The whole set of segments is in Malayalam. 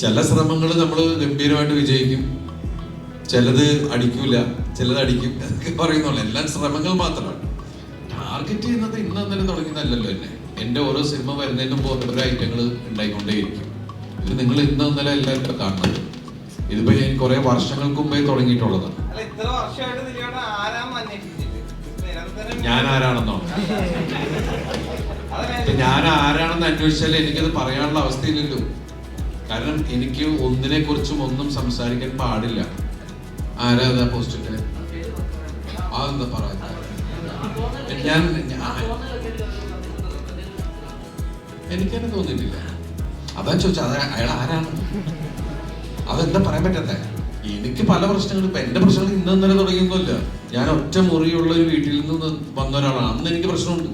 ചില ശ്രമങ്ങൾ നമ്മൾ ഗംഭീരമായിട്ട് വിജയിക്കും. ചിലത് അടിക്കൂല ചിലത് അടിക്കും എന്നൊക്കെ പറയുന്നുള്ളു എല്ലാം ശ്രമങ്ങൾ മാത്രമാണ്. ടാർഗറ്റ് ചെയ്യുന്നത് ഇന്ന് അന്നേരം തുടങ്ങിയതല്ലല്ലോ എന്നെ. എന്റെ ഓരോ സിനിമ വരുന്നതിന് പോകുന്ന ഓരോ ഐറ്റങ്ങൾ ഉണ്ടായിക്കൊണ്ടേയിരിക്കും. ഇത് നിങ്ങൾ ഇന്ന് ഇന്നലെ എല്ലാവരും കാണുന്നത്. ഇതിപ്പോ ഞാൻ കുറെ വർഷങ്ങൾക്ക് മുമ്പേ തുടങ്ങിയിട്ടുള്ളതാണ്. ഞാൻ ആരാണെന്നോ? ഞാൻ ആരാണെന്ന് അന്വേഷിച്ചാൽ എനിക്കത് പറയാനുള്ള അവസ്ഥയില്ലല്ലോ. കാരണം എനിക്ക് ഒന്നിനെ കുറിച്ചും ഒന്നും സംസാരിക്കാൻ പാടില്ല. ആരാ പോസ്റ്റിട്ട് അതെന്താ പറയാ? ഞാൻ എനിക്കത് തോന്നിയിട്ടില്ല. അതാ ചോദിച്ചത് അത് അയാൾ ആരാണ്? അതെന്താ പറയാൻ പറ്റാത്ത? എനിക്ക് പല പ്രശ്നങ്ങളും ഇപ്പൊ എന്റെ പ്രശ്നങ്ങൾ ഇന്ന് ഇന്നലെ തുടങ്ങിയൊന്നുമില്ല. ഞാൻ ഒറ്റ മുറിയുള്ള ഒരു വീട്ടിൽ നിന്ന് വന്ന ഒരാളാണ്. അന്ന് എനിക്ക് പ്രശ്നമുണ്ട്.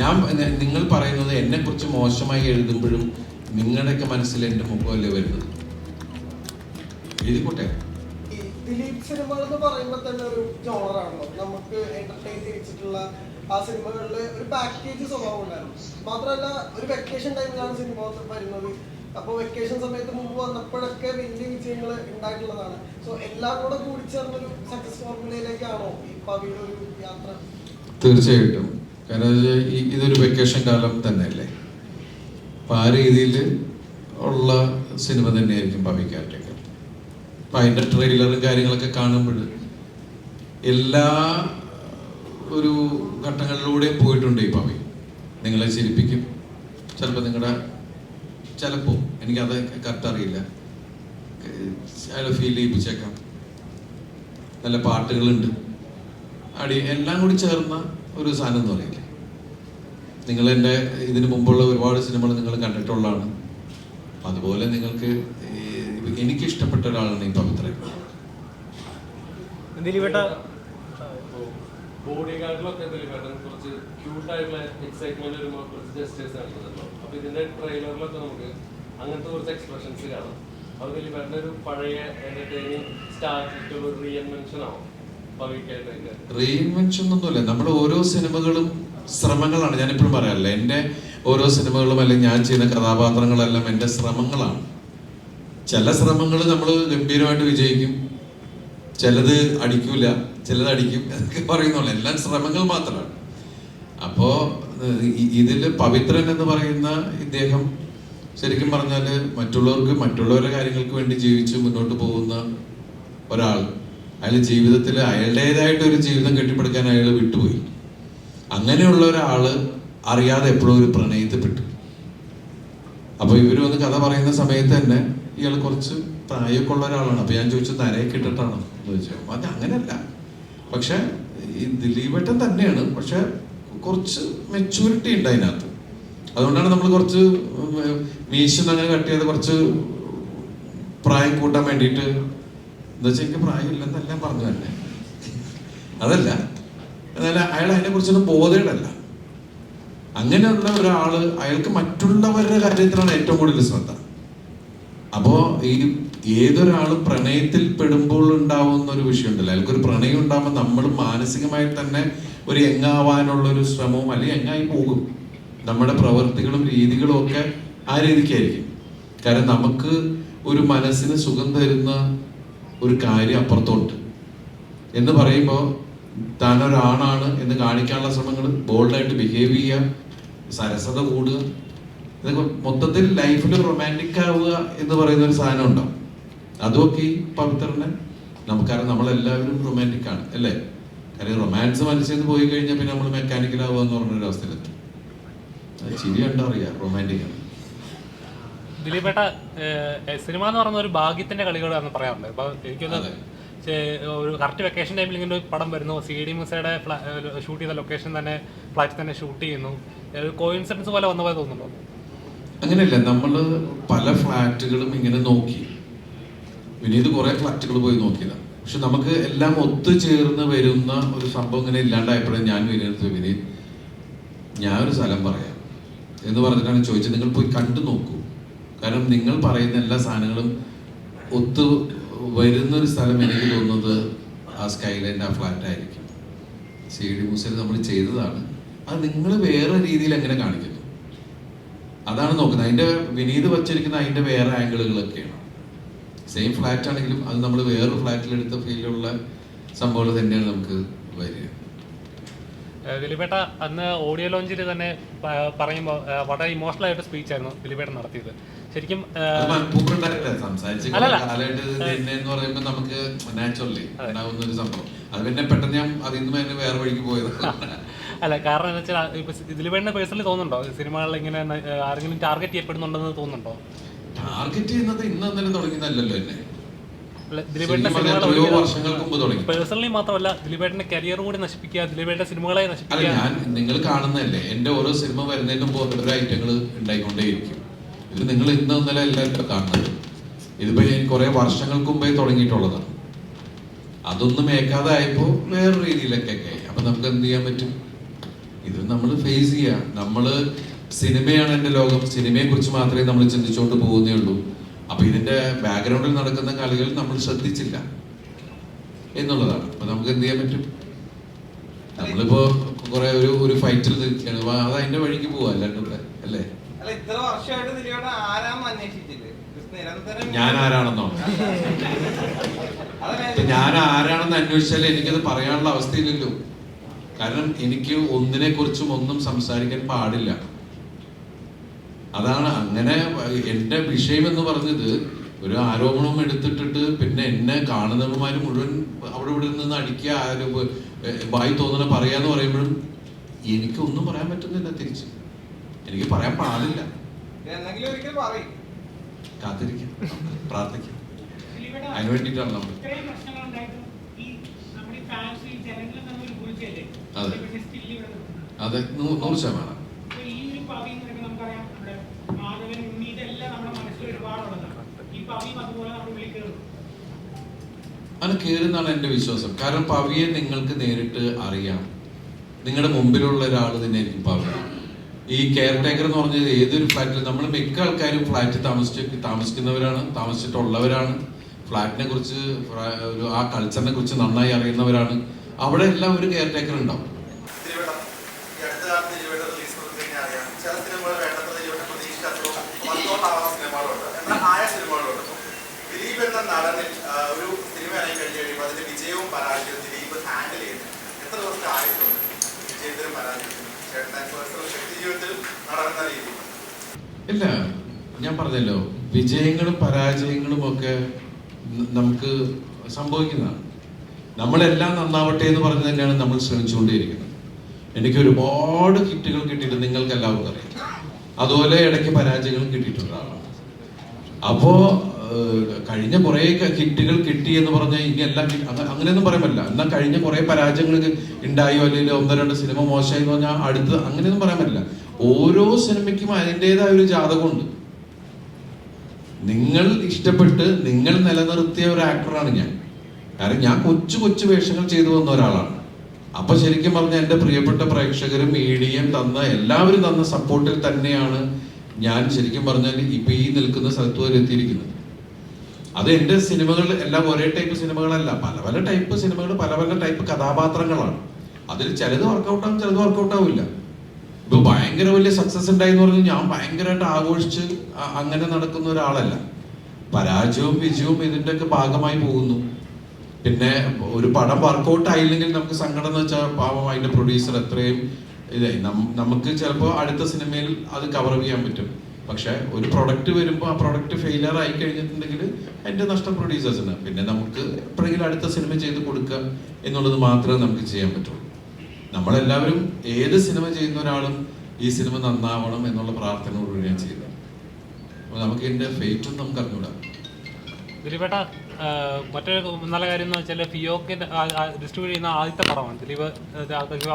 ഞാൻ നിങ്ങൾ പറയുന്നത് എന്നെ കുറിച്ച് മോശമായി എഴുതുമ്പോഴും നിങ്ങളുടെയൊക്കെ മനസ്സിൽ എന്റെ മുഖമല്ലേ വരുന്നത്? എഴുതിക്കോട്ടെ. ഈ ദിലീപ് സിനിമകൾ എന്ന് പറയുമ്പോൾ തന്നെ ഒരു ജോണറാണല്ലോ. നമുക്ക് എന്റർടൈൻ ചെയ്യിച്ചിട്ടുള്ള ആ സിനിമകളിൽ ഒരു പാക്കേജ് സ്വഭാവം ഉണ്ടായിരുന്നു. മാത്രമല്ല ഒരു വെക്കേഷൻ ടൈമിലാണ് സിനിമ വരുന്നത്. അപ്പോൾ വെക്കേഷൻ സമയത്ത് മുമ്പ് വന്നപ്പോഴൊക്കെ വലിയ വിജയങ്ങൾ ഉണ്ടായിട്ടുള്ളതാണ്. സോ എല്ലാം കൂടെ കൂടിച്ചേർന്നൊരു സക്സസ് ഫോർമുലയിലേക്കാണോ ഈ പവിയുടെ ഒരു യാത്ര? തീർച്ചയായിട്ടും. കാരണം ഇതൊരു വെക്കേഷൻ കാലം തന്നെയല്ലേ? അപ്പൊ ആ രീതിയിൽ ഉള്ള സിനിമ തന്നെയായിരിക്കും പവിക്കാറ്റൊക്കെ അപ്പം അതിന്റെ ട്രെയിലറും കാര്യങ്ങളൊക്കെ കാണുമ്പോൾ എല്ലാ ഒരു ഘട്ടങ്ങളിലൂടെയും പോയിട്ടുണ്ട് ഈ പവി. നിങ്ങളെ ചിരിപ്പിക്കും. ചിലപ്പോൾ നിങ്ങളുടെ ചിലപ്പോൾ എനിക്കത് കറക്റ്റ് അറിയില്ല. അയാൾ ഫീൽ ചെയ്യിപ്പിച്ചേക്കാം. നല്ല പാട്ടുകളുണ്ട്. അടി എല്ലാം കൂടി ചേർന്ന ഒരു സാധനം എന്ന് പറയില്ലേ നിങ്ങൾ എന്റെ ഇതിന് മുമ്പുള്ള ഒരുപാട് സിനിമകൾ നിങ്ങൾ കണ്ടിട്ടുള്ളതാണ്. അതുപോലെ നിങ്ങൾക്ക് എനിക്ക് ഇഷ്ടപ്പെട്ട ഒരാളാണ് ഈ പവിത്രൻ. ദിലീപേട്ട. ബോഡി ഗാർഡിലൊക്കെ ദിലീപേട്ടൻ കുറച്ച് ക്യൂട്ടായിട്ടുള്ള എക്സൈറ്റ്മെന്റ് വരുമ്പോൾ കുറച്ച് ജസ്റ്റേഴ്സ് കാണിക്കുന്നുണ്ടോ അപ്പൊ ഇതിന്റെ ട്രെയിലറിലൊക്കെ നമുക്ക് അങ്ങനത്തെ കുറച്ച് എക്സ്പ്രഷൻസ് കാണാം. അത് ദിലീപേട്ടന്റെ ഒരു പഴയ എന്റർടൈനിങ് സ്റ്റാർട്ടിട്ടുള്ള ഒരു റീഎൻമെൻഷൻ ആവും പവിക്കായിട്ടൊക്കെ റീഇൻവെൻഷൻ ഒന്നുമില്ല. നമ്മുടെ ഓരോ സിനിമകളും ശ്രമങ്ങളാണ്. ഞാനിപ്പോഴും പറയാറില്ല. എന്റെ ഓരോ സിനിമകളും അല്ലെങ്കിൽ ഞാൻ ചെയ്യുന്ന കഥാപാത്രങ്ങളെല്ലാം എന്റെ ശ്രമങ്ങളാണ്. ചില ശ്രമങ്ങൾ നമ്മൾ ഗംഭീരമായിട്ട് വിജയിക്കും. ചിലത് അടിക്കൂല ചിലത് അടിക്കും എന്നൊക്കെ പറയുന്നുള്ളൂ എല്ലാം ശ്രമങ്ങൾ മാത്രമാണ്. അപ്പോൾ ഇതിൽ പവിത്രൻ എന്ന് പറയുന്ന ഇദ്ദേഹം ശരിക്കും പറഞ്ഞാൽ മറ്റുള്ളവർക്ക് മറ്റുള്ളവരുടെ കാര്യങ്ങൾക്ക് വേണ്ടി ജീവിച്ച് മുന്നോട്ട് പോകുന്ന ഒരാൾ. അയാൾ ജീവിതത്തിൽ അയാളുടേതായിട്ട് ഒരു ജീവിതം കെട്ടിപ്പടുക്കാൻ അയാൾ വിട്ടുപോയി. അങ്ങനെയുള്ള ഒരാൾ അറിയാതെ എപ്പോഴും ഒരു പ്രണയത്തിൽപ്പെട്ടു. അപ്പൊ ഇവർ വന്ന് കഥ പറയുന്ന സമയത്ത് തന്നെ ഇയാൾ കുറച്ച് പ്രായമൊക്കെ ഉള്ള ഒരാളാണ്. അപ്പൊ ഞാൻ ചോദിച്ചു നരയൊക്കെ കിട്ടിട്ടാണ് എന്ന് അത് അങ്ങനെയല്ല. പക്ഷെ ഈ ദിലീപേട്ടൻ തന്നെയാണ്. പക്ഷെ കുറച്ച് മെച്ചൂരിറ്റി ഉണ്ട് അതിനകത്ത്. അതുകൊണ്ടാണ് നമ്മൾ കുറച്ച് മീശന്ന് അങ്ങനെ കട്ട് കുറച്ച് പ്രായം കൂട്ടാൻ വേണ്ടിയിട്ട് എന്താ വെച്ചാൽ എനിക്ക് പ്രായമില്ലെന്നെല്ലാം പറഞ്ഞു തന്നെ. അതല്ല. എന്നാൽ അയാൾ അതിനെ കുറിച്ചൊന്നും ബോധേടല്ല. അങ്ങനെയുള്ള ഒരാൾ അയാൾക്ക് മറ്റുള്ളവരുടെ കാര്യത്തിലാണ് ഏറ്റവും കൂടുതൽ ശ്രദ്ധ. അപ്പോ ഈ ഏതൊരാൾ പ്രണയത്തിൽ പെടുമ്പോൾ ഉണ്ടാവുന്ന ഒരു വിഷയമുണ്ടല്ലേ. അയാൾക്ക് ഒരു പ്രണയം ഉണ്ടാകുമ്പോൾ നമ്മൾ മാനസികമായി തന്നെ ഒരു എങ്ങാവാനുള്ള ഒരു ശ്രമവും അല്ലെങ്കിൽ എങ്ങായി പോകും. നമ്മുടെ പ്രവൃത്തികളും രീതികളും ഒക്കെ ആ രീതിക്കായിരിക്കും. കാരണം നമുക്ക് ഒരു മനസ്സിന് സുഖം തരുന്ന ഒരു കാര്യം അപ്പുറത്തോട്ട് എന്ന് പറയുമ്പോൾ താൻ ഒരാണാണ് എന്ന് കാണിക്കാനുള്ള ശ്രമങ്ങൾ ബോൾഡായിട്ട് ബിഹേവ് ചെയ്യുക സരസത കൂടുക. ഇതൊക്കെ മൊത്തത്തിൽ ലൈഫിൽ റൊമാന്റിക് ആവുക എന്ന് പറയുന്ന ഒരു സാധനം ഉണ്ടാവും അതുമൊക്കെ ഈ പവിത്രനെ നമുക്കറിയാം നമ്മളെല്ലാവരും റൊമാന്റിക് ആണ് അല്ലേ? കാര്യം റൊമാൻസ് മനസ്സിൽ പോയി കഴിഞ്ഞാൽ പിന്നെ നമ്മൾ മെക്കാനിക്കൽ ആവുക എന്ന് പറഞ്ഞൊരു അവസ്ഥയിലെത്തും. ചിരി റൊമാന്റിക് ആണ്. ദിലീപേട്ട സിനിമ എന്ന് പറയുന്ന ഒരു ഭാഗ്യത്തിന്റെ കളികളാണെന്ന് പറയാറുണ്ട്. എനിക്ക്. ഒരു കറക്റ്റ് വെക്കേഷൻ ടൈമിൽ ഇങ്ങനെ ഒരു പടം വരുന്നു. സി ഡി മുസയുടെ ഷൂട്ട് ചെയ്ത ലൊക്കേഷൻ തന്നെ ഫ്ലാറ്റിൽ തന്നെ ഷൂട്ട് ചെയ്യുന്നു. ഒരു കോയിൻസിഡൻസ് പോലെ വന്ന പോലെ തോന്നുന്നുണ്ടോ? അങ്ങനെയല്ല നമ്മൾ പല ഫ്ലാറ്റുകളും ഇങ്ങനെ നോക്കി. വിനീത് കുറെ ഫ്ലാറ്റുകൾ പോയി നോക്കിയതാണ് പക്ഷെ നമുക്ക് എല്ലാം ഒത്തുചേർന്ന് വരുന്ന ഒരു സംഭവം ഇങ്ങനെ ഇല്ലാണ്ടായപ്പോഴേ ഞാൻ വിനീത് വിനീത് ഞാനൊരു സ്ഥലം പറയാം. എന്ന് പറഞ്ഞിട്ടാണ് ചോദിച്ചത്. നിങ്ങൾ പോയി കണ്ടു നോക്കൂ. കാരണം നിങ്ങൾ പറയുന്ന എല്ലാ സാധനങ്ങളും ഒത്തു വരുന്ന ഒരു സ്ഥലം എനിക്ക് തോന്നുന്നത് ആ സ്കൈലൈന്റെ ആ ഫ്ലാറ്റ് ആയിരിക്കും. സി ഡി മൂസയിൽ നമ്മൾ ചെയ്തതാണ്. അത് നിങ്ങൾ വേറെ രീതിയിൽ എങ്ങനെ കാണിക്കുന്നു? അതാണ് നോക്കുന്നത്. അതിന്റെ വിനീത് വച്ചിരിക്കുന്ന അതിന്റെ വേറെ ആംഗിളുകളൊക്കെയാണ്. സെയിം ഫ്ലാറ്റ് ആണെങ്കിലും അത് നമ്മൾ വേറൊരു ഫ്ലാറ്റിലെടുത്ത ഫീലുള്ള സംഭവങ്ങൾ തന്നെയാണ് നമുക്ക് വരിക. ദിലീപേട്ട അന്ന് ഓഡിയോ ലോഞ്ചിൽ തന്നെ പറയുമ്പോൾ വളരെ ഇമോഷണൽ ആയിട്ട് സ്പീച്ചായിരുന്നു ദിലീപേട്ടൻ നടത്തിയത്. ശരിക്കും നമുക്ക് നാച്ചുറലി ഒരു സംഭവം. അത് പിന്നെ പെട്ടെന്ന് ഞാൻ അതിൽ നിന്ന് തന്നെ വേറെ വഴിക്ക് പോയത്. അല്ല കാരണം എന്ന് വെച്ചാൽ ഇപ്പൊ വേണ്ട പേഴ്സണലി തോന്നുന്നുണ്ടോ? സിനിമകളിൽ ഇങ്ങനെ ആരെങ്കിലും ടാർഗറ്റ് ചെയ്യപ്പെടുന്നുണ്ടെന്ന് തോന്നുന്നുണ്ടോ? ടാർഗറ്റ് ചെയ്യുന്നത് ഇന്ന് തന്നെ തുടങ്ങിയതല്ലല്ലോ എന്നെ. പേഴ്സണലി മാത്രമല്ല ദിലീപേട്ടന്റെ കരിയർ കൂടി നശിപ്പിക്കുക ദിലീപേട്ടന്റെ സിനിമകളെ നശിപ്പിക്കുക. ഞാൻ നിങ്ങൾ കാണുന്നതല്ലേ. എന്റെ ഓരോ സിനിമ വരുന്നതിനും ഓരോ ഐറ്റങ്ങൾ ഉണ്ടായിക്കൊണ്ടേയിരിക്കും. ഇത് നിങ്ങൾ ഇന്ന് ഇന്നലെ എല്ലാവരും കാണുന്നത്. ഇതിപ്പോ ഞാൻ കുറെ വർഷങ്ങൾക്ക് മുമ്പേ തുടങ്ങിയിട്ടുള്ളതാണ്. അതൊന്നും ഏക്കാതെ ആയപ്പോ വേറെ രീതിയിലൊക്കെ ആയി. അപ്പൊ നമുക്ക് എന്ത് ചെയ്യാൻ പറ്റും? ഇത് നമ്മൾ ഫേസ് ചെയ്യാം. നമ്മൾ സിനിമയാണ് എന്റെ ലോകം. സിനിമയെ കുറിച്ച് മാത്രമേ നമ്മൾ ചിന്തിച്ചുകൊണ്ട് പോകുന്നേ ഉള്ളൂ. അപ്പൊ ഇതിന്റെ ബാക്ക്ഗ്രൗണ്ടിൽ നടക്കുന്ന കളികൾ നമ്മൾ ശ്രദ്ധിച്ചില്ല എന്നുള്ളതാണ്. അപ്പൊ നമുക്ക് എന്ത് ചെയ്യാൻ പറ്റും? നമ്മളിപ്പോ കുറെ ഒരു ഒരു ഫൈറ്റിൽ അത് അതിന്റെ വഴിക്ക് പോവാ അല്ലാണ്ട് അല്ലേ അല്ല? ഇത്ര വർഷമായിട്ട് ദിലീപേട്ടൻ ആരാന്ന് അന്വേഷിച്ചില്ലേ ഇത് നിരന്തരം ഞാൻ ആരാണെന്നോ? ഞാൻ ആരാണെന്ന് അന്വേഷിച്ചാൽ എനിക്കത് പറയാനുള്ള അവസ്ഥയില്ലല്ലോ. കാരണം എനിക്ക് ഒന്നിനെ കുറിച്ചും ഒന്നും സംസാരിക്കാൻ പാടില്ല. അതാണ് അങ്ങനെ എന്റെ വിഷയം എന്ന് പറഞ്ഞത് ഒരു ആരോപണം എടുത്തിട്ടിട്ട് പിന്നെ എന്നെ കാണുന്നവന്മാര് മുഴുവൻ അവിടെ ഇവിടെ നിന്ന് അടിക്കുക ആരോപ വായി തോന്നണ പറയാന്ന് പറയുമ്പോഴും എനിക്കൊന്നും പറയാൻ പറ്റുന്നില്ല തിരിച്ച്. എനിക്ക് പറയാൻ പാടില്ല. കാത്തിരിക്കാം. പ്രാർത്ഥിക്കും. അതിന് വേണ്ടിയിട്ടാണ് നമ്മൾ. അതെ? അതെ. നൂറ് ശതമാനം. അത് കയറുന്നാണ് എന്റെ വിശ്വാസം. കാരണം പവിയെ നിങ്ങൾക്ക് നേരിട്ട് അറിയാം. നിങ്ങളുടെ മുമ്പിലുള്ള ഒരാൾ തന്നെ ആയിരിക്കും പവി. ഈ കെയർ ടേക്കർ എന്ന് പറഞ്ഞത് ഏതൊരു ഫ്ലാറ്റിൽ നമ്മൾ മിക്ക ആൾക്കാരും ഫ്ലാറ്റ് താമസിച്ച് താമസിക്കുന്നവരാണ് താമസിച്ചിട്ടുള്ളവരാണ്. ഫ്ലാറ്റിനെ കുറിച്ച് ഒരു ആ കൾച്ചറിനെ കുറിച്ച് നന്നായി അറിയുന്നവരാണ്. അവിടെ എല്ലാം ഒരു കെയർ ടേക്കർ ഉണ്ടാവും ദിലീപേട്ടൻ, ഈ അടുത്ത കാലത്ത് ദിലീപേട്ടൻ release കൊടുത്തു കഴിഞ്ഞാൽ അറിയാം. ചില സിനിമകൾ വേണ്ടത്ര ദിലീപേട്ടൻ പ്രതീക്ഷിക്കാത്തതും വർക്കൗട്ടാവാത്ത സിനിമകളുണ്ട്. എന്നാൽ ആയ സിനിമകളുണ്ട്. ദിലീപ് എന്ന നടനിൽ ആ, ഒരു സിനിമ ഇറങ്ങി കഴിഞ്ഞ് കഴിയുമ്പോൾ അതിന്റെ വിജയവും പരാജയവും ദിലീപ് ഹാൻഡിൽ ചെയ്യുന്നത് എത്ര ദിവസത്തെ ആയിട്ടുണ്ട് വിജയത്തിലും പരാജയത്തിലും ചേട്ടൻ പേഴ്സണൽ വ്യക്തി ജീവിതത്തിൽ നടന്ന രീതിയിൽ ഇല്ല ഞാൻ പറഞ്ഞല്ലോ വിജയങ്ങളും പരാജയങ്ങളും ഒക്കെ നമുക്ക് സംഭവിക്കുന്നതാണ്. നമ്മളെല്ലാം നന്നാവട്ടെ എന്ന് പറഞ്ഞ് തന്നെയാണ് നമ്മൾ ശ്രമിച്ചുകൊണ്ടേയിരിക്കുന്നത്. എനിക്ക് ഒരുപാട് കിറ്റുകൾ കിട്ടിയിട്ട് നിങ്ങൾക്ക് എല്ലാവർക്കും അറിയാം. അതുപോലെ ഇടയ്ക്ക് പരാജയങ്ങളും കിട്ടിയിട്ടുള്ള ആളാണ് അപ്പോ കഴിഞ്ഞ കുറെ കിറ്റുകൾ കിട്ടി എന്ന് പറഞ്ഞാൽ ഇനി എല്ലാം അങ്ങനെയൊന്നും പറയാമല്ല എന്നാൽ കഴിഞ്ഞ കുറെ പരാജയങ്ങൾ ഉണ്ടായോ അല്ലെങ്കിൽ ഒന്നോ രണ്ടോ സിനിമ മോശമായി എന്ന് പറഞ്ഞാൽ അടുത്ത് അങ്ങനെയൊന്നും പറയാൻ പറ്റില്ല. ഓരോ സിനിമയ്ക്കും അതിന്റെതായ ഒരു ജാതകമുണ്ട്. നിങ്ങൾ ഇഷ്ടപ്പെട്ട് നിങ്ങൾ നിലനിർത്തിയ ഒരു ആക്ടറാണ് ഞാൻ. കാരണം ഞാൻ കൊച്ചു കൊച്ചു വേഷങ്ങൾ ചെയ്തു വന്ന ഒരാളാണ്. അപ്പൊ ശരിക്കും പറഞ്ഞ എന്റെ പ്രിയപ്പെട്ട പ്രേക്ഷകരും മീഡിയയും തന്ന എല്ലാവരും തന്ന സപ്പോർട്ടിൽ തന്നെയാണ് ഞാൻ ശരിക്കും പറഞ്ഞാൽ ഇപ്പൊ ഈ നിൽക്കുന്ന സ്ഥലത്ത് വരെ എത്തിയിരിക്കുന്നത്. അത് എന്റെ സിനിമകൾ എല്ലാം ഒരേ ടൈപ്പ് സിനിമകളല്ല. പല പല ടൈപ്പ് സിനിമകൾ പല പല ടൈപ്പ് കഥാപാത്രങ്ങളാണ്. അതിൽ ചിലത് വർക്കൗട്ട് ആവും ചിലത് വർക്കൗട്ട് ആവില്ല. ഇപ്പൊ ഭയങ്കര വലിയ സക്സസ് ഉണ്ടായി എന്ന് പറഞ്ഞാൽ ഞാൻ ഭയങ്കരമായിട്ട് ആഘോഷിച്ച് അങ്ങനെ നടക്കുന്ന ഒരാളല്ല. പരാജയവും വിജയവും ഇതിന്റെ ഒക്കെ ഭാഗമായി പോകുന്നു. പിന്നെ ഒരു പടം വർക്കൗട്ട് ആയില്ലെങ്കിൽ നമുക്ക് സങ്കടം എന്ന് വെച്ചാൽ പാവം അതിന്റെ പ്രൊഡ്യൂസർ എത്രയും ഇതായി. നമുക്ക് ചിലപ്പോൾ അടുത്ത സിനിമയിൽ അത് കവർ ചെയ്യാൻ പറ്റും. പക്ഷെ ഒരു പ്രൊഡക്റ്റ് വരുമ്പോൾ ആ പ്രൊഡക്റ്റ് ഫെയിലിയർ ആയി കഴിഞ്ഞിട്ടുണ്ടെങ്കിൽ അതിന്റെ നഷ്ടം പ്രൊഡ്യൂസേഴ്സിന് പിന്നെ നമുക്ക് എപ്പോഴെങ്കിലും അടുത്ത സിനിമ ചെയ്ത് കൊടുക്കുക എന്നുള്ളത് മാത്രമേ നമുക്ക് ചെയ്യാൻ പറ്റുള്ളൂ. നമ്മളെല്ലാവരും ഏത് സിനിമ ചെയ്യുന്ന ഒരാളും ഈ സിനിമ നന്നാവണം എന്നുള്ള പ്രാർത്ഥനയോടുകൂടി ഞാൻ ചെയ്യുന്നത്. അപ്പോൾ നമുക്ക് ഇതിന്റെ ഫേറ്റും നമുക്ക് അറിഞ്ഞൂടാ ദിലീപേട്ട മറ്റൊരു നല്ല കാര്യം എന്ന് വെച്ചാൽ ഫിയോക്ക് ഡിസ്ട്രിബ്യൂട്ട് ചെയ്യുന്ന ആദ്യത്തെ പടമാണ്. ദിലീപ്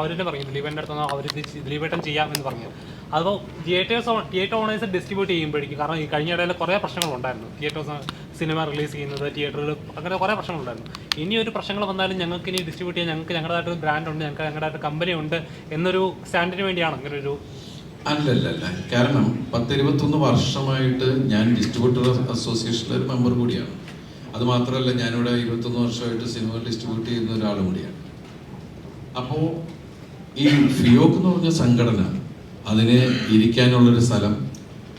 അവരുടെ പറഞ്ഞു ദിലീപേന്റെ അടുത്ത് അവർ ദിലീപേട്ടൻ ചെയ്യാം എന്ന് പറഞ്ഞു. അപ്പോൾ തിയേറ്റേഴ്സ് തിയേറ്റർ ഓണേഴ്സ് ഡിസ്ട്രിബ്യൂട്ട് ചെയ്യുമ്പോഴേക്കും കാരണം ഈ കഴിഞ്ഞ ഇടയിൽ കുറേ പ്രശ്നങ്ങളുണ്ടായിരുന്നു തിയേറ്റേഴ്സ് സിനിമ റിലീസ് ചെയ്യുന്നത് തിയേറ്ററുകൾ അങ്ങനെ കുറേ പ്രശ്നങ്ങളുണ്ടായിരുന്നു ഇനി ഒരു പ്രശ്നങ്ങൾ വന്നാലും ഞങ്ങൾക്ക് ഇനി ഡിസ്ട്രിബ്യൂട്ട് ചെയ്യാൻ ഞങ്ങൾക്ക് ഞങ്ങളുടേതായിട്ട് ബ്രാൻഡ് ഉണ്ട് ഞങ്ങൾക്ക് ഞങ്ങളുടേതായിട്ട് കമ്പനി ഉണ്ട് എന്നൊരു സ്റ്റാൻഡിന് വേണ്ടിയാണ് അങ്ങനെ ഒരു അല്ലല്ല കാരണം പത്തിരുപത്തൊന്ന് വർഷമായിട്ട് ഞാൻ ഡിസ്ട്രിബ്യൂട്ടർ അസോസിയേഷനിലെ ഒരു മെമ്പർ കൂടിയാണ്. അത് മാത്രമല്ല ഞാനിവിടെ ഇരുപത്തൊന്ന് വർഷമായിട്ട് സിനിമകൾ ഡിസ്ട്രിബ്യൂട്ട് ചെയ്യുന്ന ഒരാളും കൂടിയാണ്. അപ്പോൾ ഈ ഫിയോക്ക് എന്ന് പറഞ്ഞ സംഘടന അതിന് ഇരിക്കാനുള്ളൊരു സ്ഥലം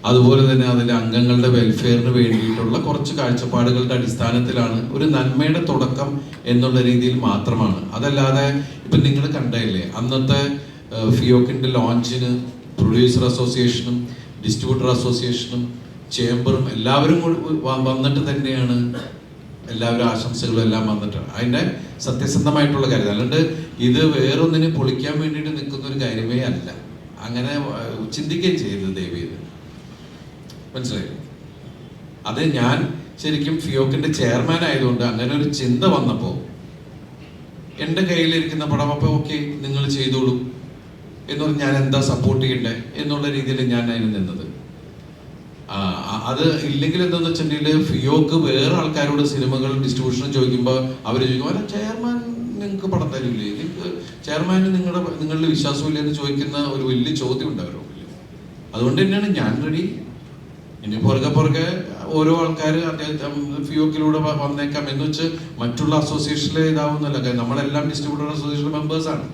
അതുപോലെ തന്നെ അതിന്റെ അംഗങ്ങളുടെ വെൽഫെയറിന് വേണ്ടിയിട്ടുള്ള കുറച്ച് കാഴ്ചപ്പാടുകളുടെ അടിസ്ഥാനത്തിലാണ് ഒരു നന്മയുടെ തുടക്കം എന്നുള്ള രീതിയിൽ മാത്രമാണ്. അതല്ലാതെ ഇപ്പം നിങ്ങൾ കണ്ടല്ലേ അന്നത്തെ ഫിയോക്കിന്റെ ലോഞ്ചിന് പ്രൊഡ്യൂസർ അസോസിയേഷനും ഡിസ്ട്രിബ്യൂട്ടർ അസോസിയേഷനും ചേംബറും എല്ലാവരും കൂടി വന്നിട്ട് തന്നെയാണ് എല്ലാവരും ആശംസകളും എല്ലാം വന്നിട്ടാണ്. അതിന്റെ സത്യസന്ധമായിട്ടുള്ള കാര്യം. അല്ലാണ്ട് ഇത് വേറൊന്നിനെ പൊളിക്കാൻ വേണ്ടിയിട്ട് നിൽക്കുന്ന ഒരു കാര്യമേ അല്ല. അങ്ങനെ ചിന്തിക്കുകയും ചെയ്യരുത് ദേവി ഇത്. മനസ്സിലായി? അത് ഞാൻ ശരിക്കും ഫിയോക്കിന്റെ ചെയർമാൻ ആയതുകൊണ്ട് അങ്ങനെ ഒരു ചിന്ത വന്നപ്പോൾ എന്റെ കയ്യിലിരിക്കുന്ന പടം അപ്പോൾ ഓക്കെ നിങ്ങൾ ചെയ്തോളൂ. എന്ന് ഞാൻ എന്താ സപ്പോർട്ട് ചെയ്യണ്ടേ എന്നുള്ള രീതിയിൽ ഞാൻ അതിന് നിന്നത്. അത് ഇല്ലെങ്കിൽ എന്താന്ന് വെച്ചിട്ടുണ്ടെങ്കിൽ ഫിയോക്ക് വേറെ ആൾക്കാരോട് സിനിമകൾ ഡിസ്ട്രിബ്യൂഷൻ ചോദിക്കുമ്പോൾ അവർ ചോദിക്കും അല്ല ചെയർമാൻ നിങ്ങൾക്ക് പടം തരില്ലേ നിങ്ങൾക്ക് ചെയർമാന് നിങ്ങളുടെ നിങ്ങളുടെ വിശ്വാസമില്ല? എന്ന് ചോദിക്കുന്ന ഒരു വലിയ ചോദ്യം ഉണ്ട് അതുകൊണ്ട് തന്നെയാണ് ഞാൻ റെഡി ഇനി പുറകെ പുറകെ ഓരോ ആൾക്കാർ അദ്ദേഹം ഫിയോക്കിലൂടെ വന്നേക്കാം എന്ന് വെച്ച് മറ്റുള്ള അസോസിയേഷനിലെ ഇതാവുന്നല്ല നമ്മളെല്ലാം ഡിസ്ട്രിബ്യൂട്ടർ അസോസിയേഷൻ മെമ്പേഴ്സ് ആണ്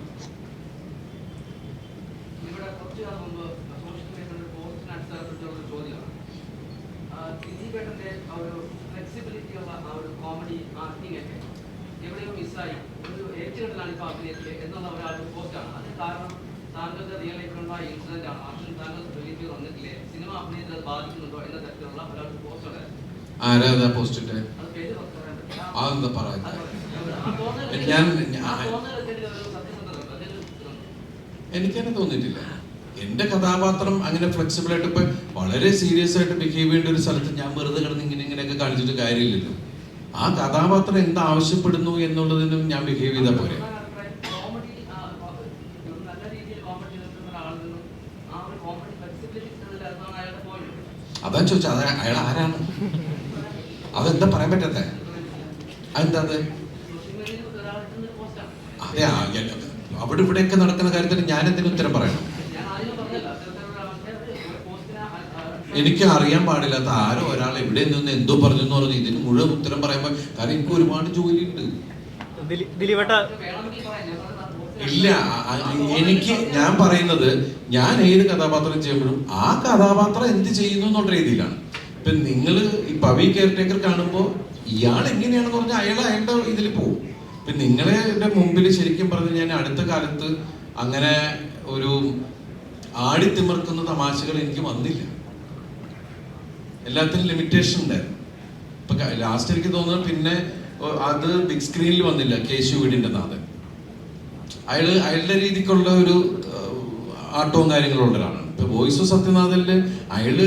ഇവിടെ കുറച്ച് കാലം മുമ്പ് സോഷ്യൽ മീഡിയയിൽ ഒരു പോസ്റ്റിന് അടിസ്ഥാനപ്പെടുത്തിയുള്ള ഒരു ചോദ്യമാണ് ആ, ദിലീപേട്ടന്റെ ആ ഒരു ഫ്ലെക്സിബിലിറ്റി ഉള്ള ആ ഒരു കോമഡി ആക്ടിംഗ് ഒക്കെ എവിടെയോ മിസ്സായി ഒരു ഏറ്റുകെട്ടിലാണ് ഇപ്പോൾ അഭിനയത്തിൽ എന്നുള്ള ഒരാളുടെ പോസ്റ്റാണ് അത് കാരണം താങ്കളുടെ റിയൽ ലൈഫിലുണ്ടായ ഇൻസിഡന്റ് ആണ് ആക്ഷൻ താങ്കൾ റിലീഫ് വന്നിട്ടില്ലേ സിനിമ അഭിനയത്തെ അത് ബാധിക്കുന്നുണ്ടോ എന്ന തരത്തിലുള്ള ഒരാളുടെ പോസ്റ്റ് ഉണ്ടായിരുന്നു ആരാ അതാ പോസ്റ്റിട്ട് അത് പേര് പറയാൻ പറ്റില്ല. അതെന്താ പറയുന്നത് അത് പറയാം. ആ തോന്നൽ- ഞാൻ- ആ ഞാൻ- തോന്നൽ വെച്ചിട്ട് ഒരു പോസ്റ്റിട്ട് അതെന്താ പറയുന്നത് ഞാൻ എനിക്കങ്ങനെ തോന്നിയിട്ടില്ല. എന്റെ കഥാപാത്രം അങ്ങനെ ഫ്ലെക്സിബിൾ ആയിട്ട് ഇപ്പൊ വളരെ സീരിയസ് ആയിട്ട് ബിഹേവ് ചെയ്യേണ്ട ഒരു സ്ഥലത്ത് ഞാൻ വെറുതെ കിടന്ന് ഇങ്ങനെ ഇങ്ങനെയൊക്കെ കാണിച്ചിട്ട് കാര്യമില്ലല്ലോ. ആ കഥാപാത്രം എന്ത് ആവശ്യപ്പെടുന്നു എന്നുള്ളതിനും ഞാൻ ബിഹേവ് ചെയ്താൽ പോരെ. അതാ ചോദിച്ചത് അയാൾ ആരാണ്? അതെന്താ പറയാൻ പറ്റത്തെ? അതെന്താ അത് അതെ അവിടെ ഇവിടെയൊക്കെ നടക്കുന്ന കാര്യത്തിന് ഞാൻ എന്തിനു ഉത്തരം പറയണം? എനിക്ക് അറിയാൻ പാടില്ലാത്ത ആരോ ഒരാൾ എവിടെ നിന്ന് എന്തോ പറഞ്ഞു എന്ന് പറഞ്ഞു ഇതിന് മുഴുവൻ ഉത്തരം പറയുമ്പോൾ കാരണം എനിക്ക് ഒരുപാട് ജോലി പോസ്റ്റിനെ ഇല്ല എനിക്ക് ഞാൻ പറയുന്നത് ഞാൻ ഏത് കഥാപാത്രം ചെയ്യുമ്പോഴും ആ കഥാപാത്രം എന്ത് ചെയ്യുന്നു എന്നുള്ള രീതിയിലാണ്. ഇപ്പൊ നിങ്ങൾ ഈ പവി കെയർടേക്കർ കാണുമ്പോൾ ഇയാൾ എങ്ങനെയാണെന്ന് പറഞ്ഞാൽ അയാൾ അയാളുടെ ഇതിൽ പോകും ഇപ്പൊ നിങ്ങളെ മുമ്പിൽ ശരിക്കും പറഞ്ഞു ഞാൻ അടുത്ത കാലത്ത് അങ്ങനെ ഒരു ആടിത്തിമിർക്കുന്ന തമാശകൾ എനിക്ക് വന്നില്ല. എല്ലാത്തിനും ലിമിറ്റേഷൻ ഉണ്ടായിരുന്നു ഇപ്പൊ ലാസ്റ്റ് എനിക്ക് തോന്നുന്നു പിന്നെ അത് ബിഗ് സ്ക്രീനിൽ വന്നില്ല കേശു വീടിന്റെ നാഥൻ. അയാൾ അയാളുടെ രീതിക്കുള്ള ഒരു ആട്ടവും കാര്യങ്ങളും ഉള്ള ഒരാളാണ് ഇപ്പൊ വോയിസ് ഓഫ് സത്യനാഥനിൽ അയാൾ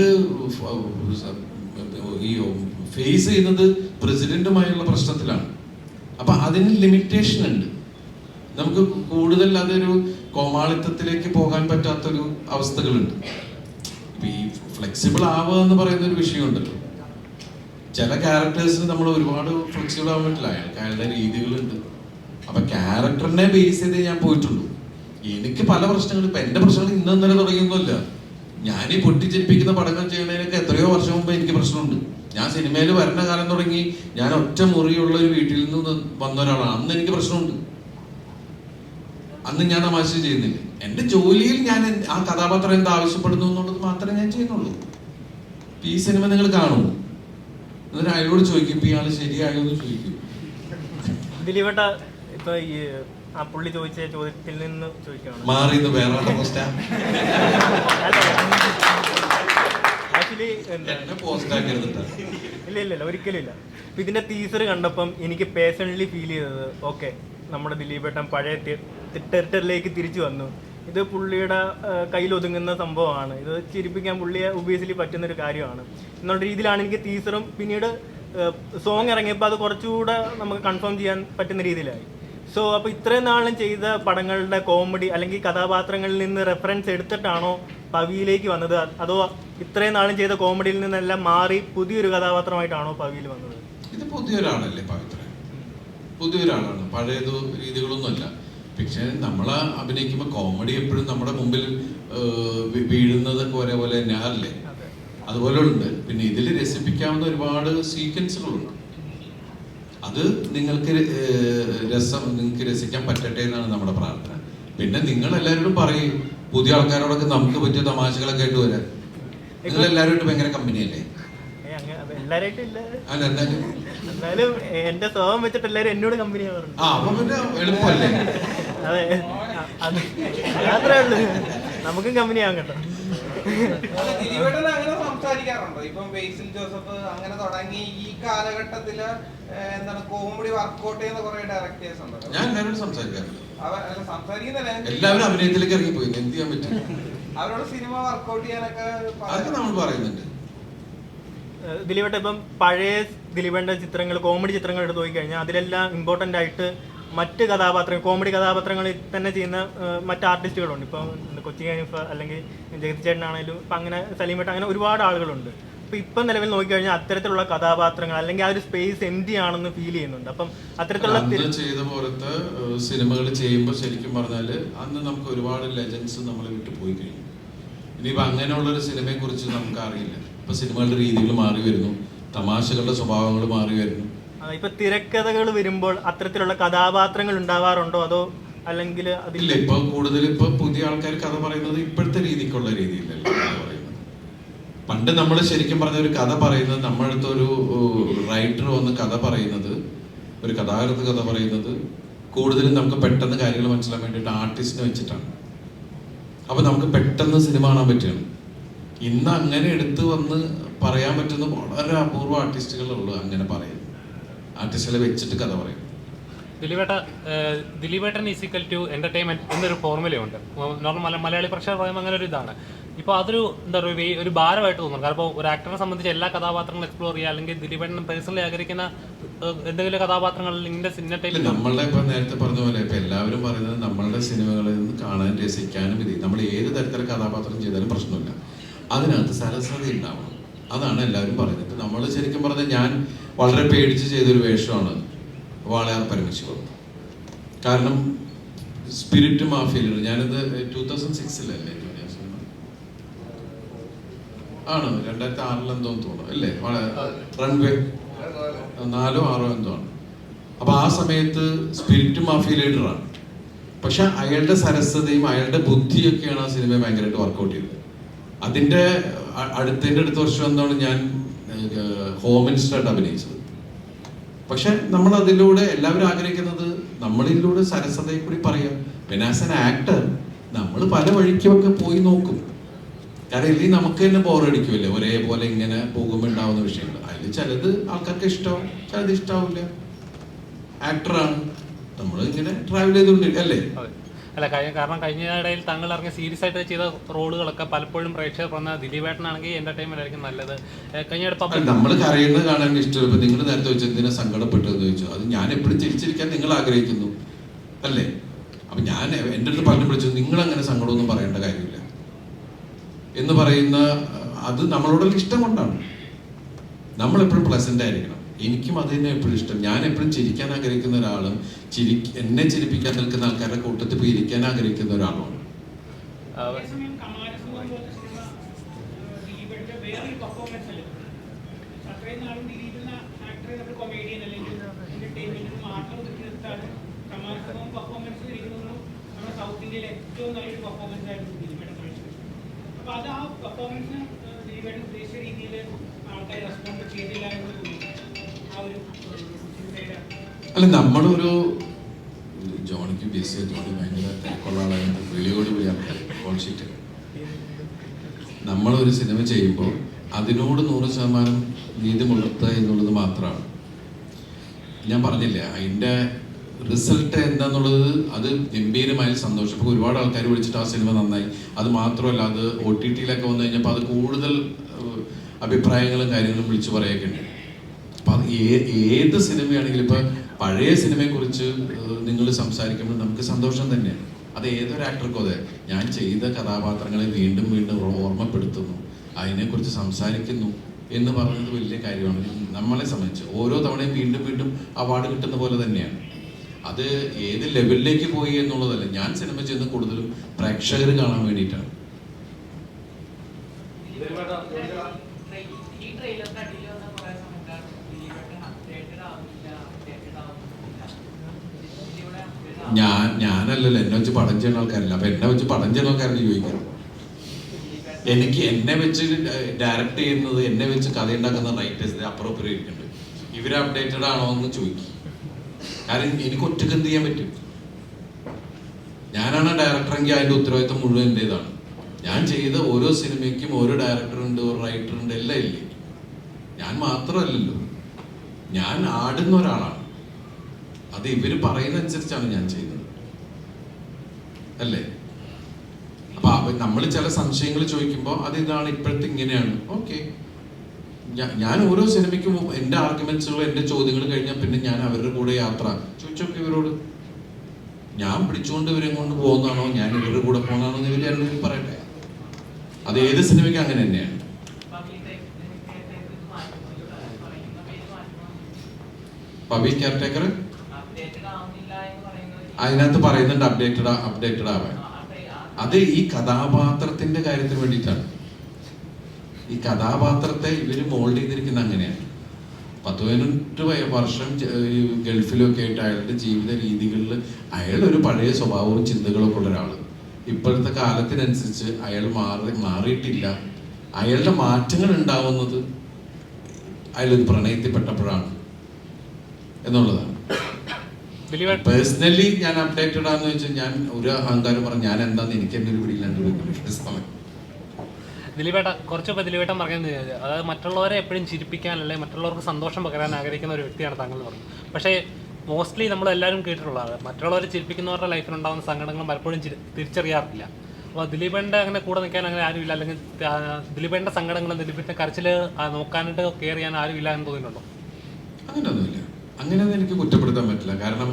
ഈ ഫേസ് ചെയ്യുന്നത് പ്രസിഡന്റുമായുള്ള പ്രശ്നത്തിലാണ്. അപ്പൊ അതിന് ലിമിറ്റേഷൻ ഉണ്ട്. നമുക്ക് കൂടുതൽ അതൊരു കോമാളിത്തത്തിലേക്ക് പോകാൻ പറ്റാത്തൊരു അവസ്ഥകളുണ്ട്. ഇപ്പൊ ഈ ഫ്ലെക്സിബിൾ ആവുക എന്ന് പറയുന്ന ഒരു വിഷയമുണ്ടല്ലോ ചില ക്യാരക്ടേഴ്സിന് നമ്മൾ ഒരുപാട് ഫ്ലെക്സിബിൾ ആവാൻ പറ്റില്ല. അയാൾക്ക് അയാളുടെ രീതികളുണ്ട്. അപ്പൊ ക്യാരക്ടറിനെ ബേസ് ചെയ്തേ ഞാൻ പോയിട്ടുള്ളൂ. എനിക്ക് പല പ്രശ്നങ്ങളും ഇപ്പൊ എന്റെ പ്രശ്നങ്ങൾ ഇന്നും ഇന്നലെ തുടങ്ങിയൊന്നുമില്ല. ഞാൻ ഈ പൊട്ടിച്ചിരിപ്പിക്കുന്ന പടങ്ങൾ ചെയ്യുന്നതിനൊക്കെ എത്രയോ വർഷം മുമ്പ് എനിക്ക് പ്രശ്നമുണ്ട്. ഞാൻ സിനിമയിൽ വരുന്ന കാലം തുടങ്ങി ഞാൻ ഒറ്റ മുറിയുള്ള ഒരു വീട്ടിൽ നിന്ന് വന്ന ഒരാളാണ്. അന്ന് എനിക്ക് പ്രശ്നമുണ്ട്. അന്ന് ഞാൻ തമാശ ചെയ്യുന്നില്ല. എന്റെ ജോലിയിൽ ഞാൻ ആ കഥാപാത്രം എന്താ ആവശ്യപ്പെടുന്നു എന്നുള്ളത് മാത്രമേ ഞാൻ ചെയ്യുന്നുള്ളൂ. ഈ സിനിമ നിങ്ങൾ കാണൂ. എന്നിട്ട് അയാളോട് ചോദിക്കും ഇപ്പൊ ഇയാൾ ശരിയായോ? എന്ന് ചോദിക്കും. ഈ ആ പുള്ളി ചോദിച്ച ചോദ്യത്തിൽ നിന്ന് ചോദിക്കുകയാണ് മാറി നിന്ന് വേറെ ആക്ച്വലി ഇല്ല ഇല്ല ഇല്ല ഒരിക്കലും ഇല്ല. ഇപ്പൊ ഇതിന്റെ ടീസർ കണ്ടപ്പം എനിക്ക് പേഴ്സണലി ഫീൽ ചെയ്തത് ഓക്കെ നമ്മുടെ ദിലീപേട്ടൻ പഴയ തിയേറ്ററിലേക്ക് തിരിച്ചു വന്നു. ഇത് പുള്ളിയുടെ ഒതുങ്ങുന്ന സംഭവമാണ്. ഇത് ചിരിപ്പിക്കാൻ പുള്ളിയെ ഒബിയസ്ലി പറ്റുന്ന ഒരു കാര്യമാണ്. എന്നുള്ള രീതിയിലാണ് എനിക്ക് ടീസറും പിന്നീട് സോങ് ഇറങ്ങിയപ്പോൾ അത് കുറച്ചുകൂടെ നമുക്ക് കൺഫേം ചെയ്യാൻ പറ്റുന്ന രീതിയിലായി. സോ അപ്പോൾ ഇത്രയും നാളും ചെയ്ത പടങ്ങളുടെ കോമഡി അല്ലെങ്കിൽ കഥാപാത്രങ്ങളിൽ നിന്ന് റെഫറൻസ് എടുത്തിട്ടാണോ പവിയിലേക്ക് വന്നത്? അതോ ഇത്രയും നാളും ചെയ്ത കോമഡിയിൽ നിന്നെല്ലാം മാറി പുതിയൊരു കഥാപാത്രമായിട്ടാണോ പവിയിൽ വന്നത്? ഇത് പുതിയൊരാളല്ലേ പവിത്ര? പുതിയൊരാളാണ്. പഴയത് രീതികളൊന്നുമല്ല. പക്ഷേ നമ്മൾ അഭിനയിക്കുമ്പോൾ കോമഡി എപ്പോഴും നമ്മുടെ മുമ്പിൽ വീഴുന്നത് വീഴുന്നതൊക്കെ ഒരേപോലെ തന്നെ അതുപോലെ ഉണ്ട് പിന്നെ ഇതിൽ രസിപ്പിക്കാവുന്ന ഒരുപാട് സീക്വൻസുകളുണ്ട് അത് നിങ്ങൾക്ക് രസം നിങ്ങൾക്ക് രസിക്കാൻ പറ്റട്ടെ എന്നാണ് നമ്മുടെ പ്രാർത്ഥന. പിന്നെ നിങ്ങൾ എല്ലാവരോടും പറയും പുതിയ ആൾക്കാരോടൊക്കെ നമുക്ക് പറ്റിയ തമാശകളൊക്കെ ആയിട്ട് വരാം. നിങ്ങൾ എല്ലാവരോടും ഭയങ്കര കമ്പനിയല്ലേ അല്ലേ? എല്ലാരായിട്ടും എന്നാലും എന്റെ സ്വഭാവം വെച്ചിട്ട് എല്ലാരും എന്നോട് കമ്പനി ആ അപ്പൊ പിന്നെ എളുപ്പമല്ലേ? അതെ അത് അത്രേ ഉള്ളു. നമുക്കും കമ്പനി സംസാരിക്കാറുണ്ടോ. ഇപ്പം ബേസിൽ ജോസഫ് അങ്ങനെ തുടങ്ങി ഈ കാലഘട്ടത്തിൽ എന്താണ് കോമഡി വർക്ക്ഔട്ട് ചെയ്യുന്ന കുറെ ഡയറക്ടേഴ്സ് ഉണ്ടല്ലോ ഞാൻ എല്ലാവരോടും സംസാരിക്കാറില്ല. സംസാരിക്കുന്നില്ല. എല്ലാവരും അഭിനയത്തിലേക്ക് ഇറങ്ങിപ്പോയി. എന്ത് ചെയ്യാൻ പറ്റും? അവരോട് സിനിമ വർക്കൗട്ട് ചെയ്യാനൊക്കെ നമ്മൾ പറയുന്നുണ്ട്. ദിലീപേട്ട ഇപ്പം പഴയ ദിലീപേട്ട ചിത്രങ്ങൾ കോമഡി ചിത്രങ്ങൾ എടുത്ത് നോക്കിക്കഴിഞ്ഞാൽ അതിലെല്ലാം ഇമ്പോർട്ടന്റ് ആയിട്ട് മറ്റ് കഥാപാത്രങ്ങൾ കോമഡി കഥാപാത്രങ്ങളിൽ തന്നെ ചെയ്യുന്ന മറ്റ് ആർട്ടിസ്റ്റുകളുണ്ട് ഇപ്പം കൊച്ചി ഹനീഫ അല്ലെങ്കിൽ ജഗതി ചേട്ടനാണെങ്കിലും ഇപ്പം അങ്ങനെ സലീമേട്ട അങ്ങനെ ഒരുപാട് ആളുകളുണ്ട്. അപ്പം ഇപ്പം നിലവിൽ നോക്കിക്കഴിഞ്ഞാൽ അത്തരത്തിലുള്ള കഥാപാത്രങ്ങൾ അല്ലെങ്കിൽ ആ ഒരു സ്പേസ് എംറ്റി ആണെന്ന് ഫീൽ ചെയ്യുന്നുണ്ട്. അപ്പം അത്തരത്തിലുള്ള ചെയ്ത പോലത്തെ സിനിമകൾ ചെയ്യുമ്പോൾ ശരിക്കും പറഞ്ഞാൽ അന്ന് നമുക്ക് ഒരുപാട് ലെജൻസ് നമ്മളെ വിട്ട് പോയി കഴിഞ്ഞു. ഇനിയിപ്പോൾ അങ്ങനെയുള്ള ഒരു സിനിമയെ കുറിച്ച് നമുക്ക് അറിയില്ല ഇപ്പം സിനിമകളുടെ രീതികൾ മാറി വരുന്നു. തമാശകളുടെ സ്വഭാവങ്ങൾ മാറി വരുന്നു. ഇപ്പൊ തിരക്കഥകൾ വരുമ്പോൾ അത്തരത്തിലുള്ള കഥാപാത്രങ്ങൾ ഉണ്ടാവാറുണ്ടോ? അതോ അല്ലെങ്കിൽ അതില്ല ഇപ്പൊ കൂടുതൽ ഇപ്പൊ പുതിയ ആൾക്കാർ കഥ പറയുന്നത് ഇപ്പോഴത്തെ രീതിക്കുള്ള രീതിയിലല്ല പണ്ട് നമ്മൾ ശരിക്കും പറഞ്ഞ ഒരു കഥ പറയുന്നത് നമ്മളടുത്ത് ഒരു റൈറ്റർ വന്ന് കഥ പറയുന്നത് ഒരു കഥാകൃത്ത് കഥ പറയുന്നത് കൂടുതലും നമുക്ക് പെട്ടെന്ന് കാര്യങ്ങൾ മനസ്സിലാക്കാൻ വേണ്ടിയിട്ട് ആർട്ടിസ്റ്റിനെ വെച്ചിട്ടാണ്. അപ്പൊ നമുക്ക് പെട്ടെന്ന് സിനിമ കാണാൻ പറ്റുകയാണ്. ഇന്ന് അങ്ങനെ എടുത്തു വന്ന് പറയാൻ പറ്റുന്ന വളരെ അപൂർവ ആർട്ടിസ്റ്റുകളുള്ളൂ അങ്ങനെ പറയും ആർട്ടിസ്റ്റുകളെ വെച്ചിട്ട് കഥ പറയും. ദിലീപേട്ട ദിലീപേട്ടൻ ഈസിക്കൽ ടു എന്റർടൈൻമെന്റ് എന്നൊരു ഫോർമുലയുണ്ട് നോർമൽ മലയാളി പ്രേക്ഷകർ പറയുമ്പോൾ അങ്ങനെ ഒരു ഇതാണ്. ഇപ്പോൾ അതൊരു എന്താ പറയുക ഒരു ഭാരമായിട്ട് തോന്നുന്നു. കാരണം ഇപ്പോൾ ഒരു ആക്ടറിനെ സംബന്ധിച്ച് എല്ലാ കഥാപാത്രങ്ങളും എക്സ്പ്ലോർ ചെയ്യുക അല്ലെങ്കിൽ ദിലീപേട്ടൻ പേഴ്സണലി ആഗ്രഹിക്കുന്ന എന്തെങ്കിലും കഥാപാത്രങ്ങളിൽ ഇന്ന സിനിമ ഇല്ല, നമ്മളുടെ ഇപ്പൊ നേരത്തെ പറഞ്ഞ പോലെ ഇപ്പൊ എല്ലാവരും പറയുന്നത് നമ്മളുടെ സിനിമകളിൽ നിന്ന് കാണാൻ രസിക്കാനും ഇത് നമ്മൾ ഏത് തരത്തിലുള്ള കഥാപാത്രം ചെയ്താലും പ്രശ്നമില്ല. അതിനകത്ത് സരസ്വതി ഉണ്ടാവണം. അതാണ് എല്ലാവരും പറയുന്നത്. നമ്മൾ ശരിക്കും പറഞ്ഞാൽ ഞാൻ വളരെ പേടിച്ച് ചെയ്തൊരു വേഷമാണ് വാളയാർ പരമശിവം. കാരണം സ്പിരിറ്റ് മാഫിയയിലുണ്ട് ഞാനിത് ടൂ തൗസൻഡ് സിക്സിലല്ലേ സിനിമ? ആണ് രണ്ടായിരത്തി ആറിലെന്തോ തോന്നുന്നു അല്ലേ? റൺവേ നാലോ ആറോ എന്തോ ആണ്. അപ്പൊ ആ സമയത്ത് സ്പിരിറ്റ് മാഫിയ ലീഡറാണ് പക്ഷെ അയാളുടെ സരസതയും അയാളുടെ ബുദ്ധിയൊക്കെയാണ് ആ സിനിമയെ ഭയങ്കരമായിട്ട് വർക്കൗട്ട് ചെയ്തത്. അതിന്റെ അടുത്തതിന്റെ അടുത്ത വർഷം എന്താണ് ഞാൻ ഹോം മിനിസ്റ്ററായിട്ട് അഭിനയിച്ചത്. പക്ഷെ നമ്മൾ അതിലൂടെ എല്ലാവരും ആഗ്രഹിക്കുന്നത് നമ്മളിതിലൂടെ സരസതയെ കൂടി പറയാം. പിന്നെ ആസ് എൻ ആക്ടർ നമ്മൾ പല വഴിക്കുമൊക്കെ പോയി നോക്കും. കാരണം ഇല്ലെങ്കിൽ നമുക്ക് തന്നെ ബോറടിക്കുമല്ലേ ഒരേപോലെ ഇങ്ങനെ പോകുമ്പോൾ ഉണ്ടാവുന്ന വിഷയങ്ങൾ. അതിൽ ചിലത് ആൾക്കാർക്ക് ഇഷ്ടമാവും ചിലത് ഇഷ്ടാവില്ല. ആക്ടറാണ് നമ്മൾ ഇങ്ങനെ ട്രാവൽ ചെയ്തുകൊണ്ടിരിക്കും അല്ലേ? അല്ല കഴിഞ്ഞ കാരണം കഴിഞ്ഞ ഇടയിൽ താങ്കൾ ഇറങ്ങിയ സീരിയസ് ആയിട്ട് ചെയ്ത റോളുകളൊക്കെ പലപ്പോഴും പ്രേക്ഷകർ പറഞ്ഞ ദിലീപേട്ടനാണെങ്കിൽ എന്റർടൈൻമെന്റ് ആയിരിക്കും നല്ലത്. കഴിഞ്ഞ നമ്മൾ കരയുന്നത് കാണാൻ ഇഷ്ടം. ഇപ്പൊ നിങ്ങൾ നേരത്തെ വെച്ചാൽ എന്തിനാ സങ്കടപ്പെട്ടതെന്ന് ചോദിച്ചു. അത് ഞാൻ എപ്പോഴും ചിരിച്ചിരിക്കാൻ നിങ്ങൾ ആഗ്രഹിക്കുന്നു. അല്ലേ? അപ്പൊ ഞാൻ എന്റെ അടുത്ത് പറഞ്ഞു വിളിച്ചു നിങ്ങൾ അങ്ങനെ സങ്കടമൊന്നും പറയേണ്ട കാര്യമില്ല. എന്ന് പറയുന്ന അത് നമ്മളോടുള്ള ഇഷ്ടം കൊണ്ടാണ്. നമ്മൾ എപ്പോഴും പ്ലസന്റ് ആയിരിക്കണം. എനിക്കും അത് തന്നെ എപ്പോഴും ഇഷ്ടം. ഞാൻ എപ്പോഴും ചിരിക്കാൻ ആഗ്രഹിക്കുന്ന ഒരാളും ചിരി എന്നെ ചിരിപ്പിക്കാൻ നിൽക്കുന്ന ആൾക്കാരുടെ കൂട്ടത്തിൽ പോയി ഇരിക്കാൻ ആഗ്രഹിക്കുന്ന ഒരാളുമാണ്. അപ്പൊ അത് ആ പെർഫോമൻസിന് ഉദ്ദേശിച്ച രീതിയിൽ ആൾക്കാർ റെസ്പോണ്ട് ചെയ്തില്ല എന്ന് അല്ല നമ്മളൊരു ജോണിക്ക് ബിസി ജോണി ഭയങ്കര തിരക്കുള്ള കോൾഷീറ്റ് നമ്മളൊരു സിനിമ ചെയ്യുമ്പോൾ അതിനോട് നൂറ് ശതമാനം നീതി പുലർത്തുക എന്നുള്ളത് മാത്രമാണ്. ഞാൻ പറഞ്ഞില്ല അതിന്റെ റിസൾട്ട് എന്താന്നുള്ളത് അത് ഗംഭീരമായ സന്തോഷം. ഇപ്പോൾ ഒരുപാട് ആൾക്കാർ വിളിച്ചിട്ട് ആ സിനിമ നന്നായി. അത് മാത്രമല്ല അത് ഒ ടി ടിയിലൊക്കെ വന്നു കഴിഞ്ഞപ്പോൾ അത് കൂടുതൽ അഭിപ്രായങ്ങളും കാര്യങ്ങളും വിളിച്ചു പറയുകയൊക്കെ ഉണ്ട് ഏത് സിനിമയാണെങ്കിലും ഇപ്പൊ പഴയ സിനിമയെ കുറിച്ച് നിങ്ങൾ സംസാരിക്കുമ്പോൾ നമുക്ക് സന്തോഷം തന്നെയാണ് അത് ഏതൊരു ആക്ടർക്കും അതെ. ഞാൻ ചെയ്ത കഥാപാത്രങ്ങളെ വീണ്ടും വീണ്ടും ഓർമ്മപ്പെടുത്തുന്നു. അതിനെക്കുറിച്ച് സംസാരിക്കുന്നു എന്ന് പറയുന്നത് വലിയ കാര്യമാണ്. നമ്മളെ സംബന്ധിച്ച് ഓരോ തവണയും വീണ്ടും വീണ്ടും അവാർഡ് കിട്ടുന്ന പോലെ തന്നെയാണ്. അത് ഏത് ലെവലിലേക്ക് പോയി എന്നുള്ളതല്ല. ഞാൻ സിനിമ ചെയ്യുന്ന കൂടുതലും പ്രേക്ഷകർ കാണാൻ വേണ്ടിയിട്ടാണ് ദിലീപേട്ട ഈ ട്രെയിലറിന്റെ അടിയിൽ വന്ന കുറെ സമയത്താണ് ദിലീപേട്ടൻ അപ്ഡേറ്റഡ് ആവുന്നില്ല അപ്ഡേറ്റഡ് ആവുന്നില്ല ഇതിലൂടെ update ആവുന്നില്ല. ഞാൻ ഞാനല്ലല്ലോ എന്നെ വെച്ച് പടം ചെയ്യുന്ന ആൾക്കാരല്ല. അപ്പൊ എന്നെ വെച്ച് പടം ചെയ്യുന്ന ആൾക്കാരാണ് ചോദിക്കുന്നത് എനിക്ക് എന്നെ വെച്ച് ഡയറക്റ്റ് ചെയ്യുന്നത് എന്നെ വെച്ച് കഥ ഉണ്ടാക്കുന്ന റൈറ്റേഴ്സ് അപ്രോപ്രിയേറ്റ് ഉണ്ട് ഇവർ അപ്ഡേറ്റഡ് ആണോ എന്ന് ചോദിക്കും. കാരണം എനിക്ക് ഒറ്റയ്ക്ക് എന്ത് ചെയ്യാൻ പറ്റും? ഞാനാണ് ഡയറക്ടറെങ്കിൽ അതിന്റെ ഉത്തരവാദിത്തം മുഴുവൻ എന്റേതാണ്. ഞാൻ ചെയ്ത ഓരോ സിനിമയ്ക്കും ഓരോ ഡയറക്ടറുണ്ട് ഒരു റൈറ്ററുണ്ട് എല്ലാം ഇല്ലേ? ഞാൻ മാത്രമല്ലല്ലോ. ഞാൻ ആടുന്ന ഒരാളാണ്. അത് ഇവർ പറയുന്ന അനുസരിച്ചാണ് ഞാൻ ചെയ്യുന്നത് അല്ലേ? അപ്പൊ നമ്മൾ ചില സംശയങ്ങൾ ചോദിക്കുമ്പോൾ അത് ഇതാണ് ഇപ്പോഴത്തെ ഇങ്ങനെയാണ്. ഓക്കെ. ഞാൻ ഓരോ സിനിമയ്ക്കും എന്റെ ആർഗ്യുമെന്റ്സുകൾ എന്റെ ചോദ്യങ്ങൾ കഴിഞ്ഞാൽ പിന്നെ ഞാൻ അവരുടെ കൂടെ യാത്ര. ചോദിച്ചോക്കെ ഇവരോട്. ഞാൻ പിടിച്ചുകൊണ്ട് ഇവരെ കൊണ്ട് പോകുന്നതാണോ? ഞാൻ ഇവരുടെ കൂടെ പോകുന്നതാണോ ഇവർ രണ്ടുപേരും പറയട്ടെ. അത് ഏത് സിനിമയ്ക്കും അങ്ങനെ തന്നെയാണ്. പബ്ലിക് കെയർ ടേക്കർ അതിനകത്ത് പറയുന്നുണ്ട് അപ്ഡേറ്റഡ് അപ്ഡേറ്റഡ് ആവാൻ. അത് ഈ കഥാപാത്രത്തിന്റെ കാര്യത്തിന് വേണ്ടിയിട്ടാണ്. ഈ കഥാപാത്രത്തെ ഇവർ മോൾഡ് ചെയ്തിരിക്കുന്ന അങ്ങനെയാണ്. പത്ത് പതിനെട്ട് വർഷം ഗൾഫിലൊക്കെ ആയിട്ട് അയാളുടെ ജീവിത രീതികളിൽ അയാൾ ഒരു പഴയ സ്വഭാവവും ചിന്തകളൊക്കെ ഉള്ള ഒരാൾ. ഇപ്പോഴത്തെ കാലത്തിനനുസരിച്ച് അയാൾ മാറി മാറിയിട്ടില്ല. അയാളുടെ മാറ്റങ്ങൾ ഉണ്ടാവുന്നത് അയാൾ പ്രണയത്തിൽപ്പെട്ടപ്പോഴാണ് എന്നുള്ളതാണ്. പേഴ്സണലി ഞാൻ അപ്ഡേറ്റഡ് ആണെന്ന് വെച്ചാൽ ഞാൻ ഒരു അഹങ്കാരം പറഞ്ഞു ഞാൻ എന്താന്ന് എനിക്ക് എന്തൊരു ഒരു പിടിയില്ലാണ്ട് ദിലീപേട്ട കുറച്ച് ദിലീപേട്ടൻ പറഞ്ഞത് അതായത് മറ്റുള്ളവരെ എപ്പോഴും ചിരിപ്പിക്കാൻ അല്ലെങ്കിൽ മറ്റുള്ളവർക്ക് സന്തോഷം പകരാൻ ആഗ്രഹിക്കുന്ന ഒരു വ്യക്തിയാണ് താങ്കൾ എന്ന് പറഞ്ഞു. പക്ഷേ മോസ്റ്റ്ലി നമ്മൾ എല്ലാവരും കേട്ടിട്ടുള്ളതാണ്. മറ്റുള്ളവരെ ചിരിപ്പിക്കുന്നവരുടെ ലൈഫിൽ ഉണ്ടാകുന്ന സങ്കടങ്ങളും പലപ്പോഴും തിരിച്ചറിയാറില്ല. അപ്പോൾ ദിലീപേന്റെ അങ്ങനെ കൂടെ നിൽക്കാൻ അങ്ങനെ ആരുമില്ല. അല്ലെങ്കിൽ ആ, ദിലീപേന്റെ സങ്കടങ്ങളും ദിലീപിന്റെ കരച്ചിൽ നോക്കാനായിട്ട് കെയർ ചെയ്യാൻ ആരുമില്ല എന്ന് തോന്നുന്നുണ്ടോ? അങ്ങനെയൊന്നുമില്ല അങ്ങനെയൊന്നും എനിക്ക് കുറ്റപ്പെടുത്താൻ പറ്റില്ല. കാരണം